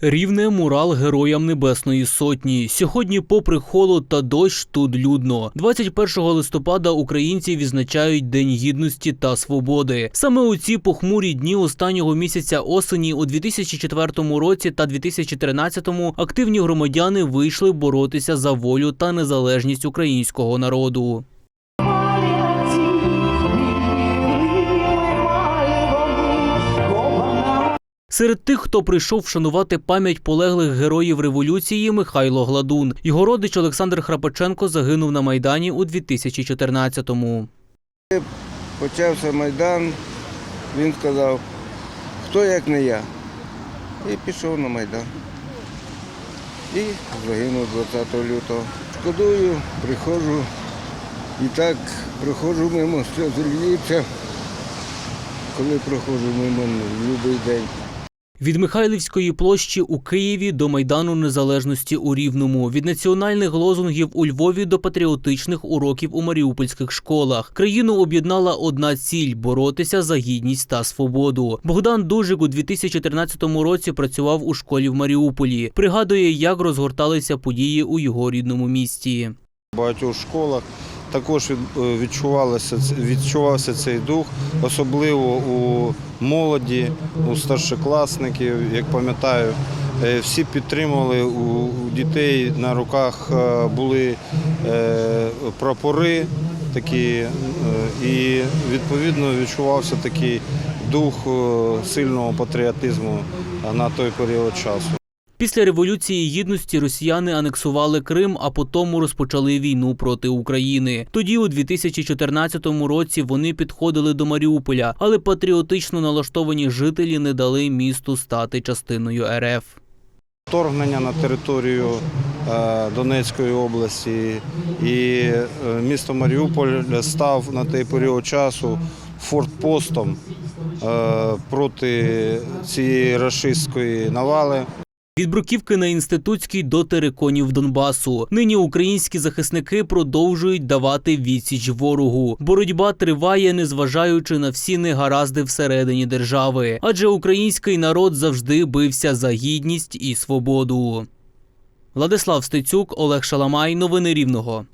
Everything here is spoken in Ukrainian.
Рівне мурал Героям Небесної Сотні. Сьогодні, попри холод та дощ, тут людно. 21 листопада українці відзначають День гідності та свободи. Саме у ці похмурі дні останнього місяця осені у 2004 році та 2013 активні громадяни вийшли боротися за волю та незалежність українського народу. Серед тих, хто прийшов вшанувати пам'ять полеглих героїв революції, Михайло Гладун. Його родич Олександр Храпаченко загинув на майдані у 2014-му. Почався Майдан, він сказав, хто як не я. І пішов на Майдан. І загинув 20 лютого. Шкодую, приходжу і так проходжу мимо, сльози льються, коли проходжу мимо в будь-який день. Від Михайлівської площі у Києві до Майдану Незалежності у Рівному, від національних лозунгів у Львові до патріотичних уроків у маріупольських школах. Країну об'єднала одна ціль боротися за гідність та свободу. Богдан Дужик у 2013 році працював у школі в Маріуполі. Пригадує, як розгорталися події у його рідному місті. В багатьох школах також е, відчувалося, відчувався цей дух, особливо у молоді, у старшокласників, як пам'ятаю. е, Всі підтримували у дітей на руках е, були прапори такі, і відповідно відчувався такий дух сильного патріотизму на той період часу. Після революції гідності росіяни анексували Крим, а потім розпочали війну проти України. Тоді, у 2014 році, вони підходили до Маріуполя, але патріотично налаштовані жителі не дали місту стати частиною РФ. Вторгнення на територію е, Донецької області і е, місто Маріуполь став на той період часу фортпостом е, проти цієї рашистської навали. Від Бруківки на інститутській до териконів Донбасу. Нині українські захисники продовжують давати відсіч ворогу. Боротьба триває, незважаючи на всі негаразди всередині держави. Адже український народ завжди бився за гідність і свободу. Владислав Стецюк, Олег Шаламай. Новини Рівного.